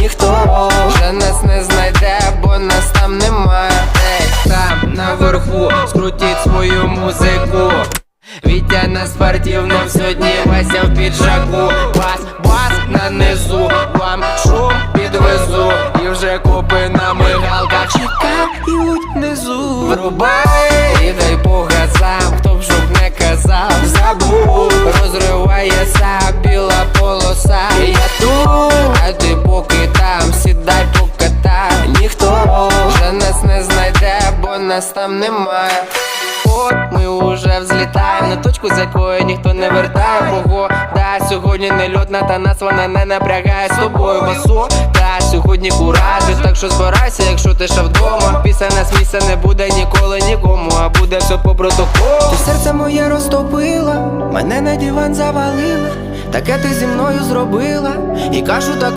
Ніхто вже нас не знайде, бо нас там немає. Ей, там наверху скрутіть свою музику. Вітя на спортивному сьогодні Вася в піджаку. Бас, бас на низу, вам шум підвезу. І вже копи на мигалках чекають внизу. Врубай, нас не знайде, бо нас там немає. От ми уже взлітаємо на точку, з якої ніхто не вертає. Погода сьогодні не льотна, та нас вона не напрягає. З тобою басо Та сьогодні куражі, так що збирайся, якщо ти ще вдома. Після нас місця не буде ніколи нікому, а буде все по протоколу. Ти серце моє розтопила, мене на диван завалила. Таке ти зі мною зробила, і кажу так.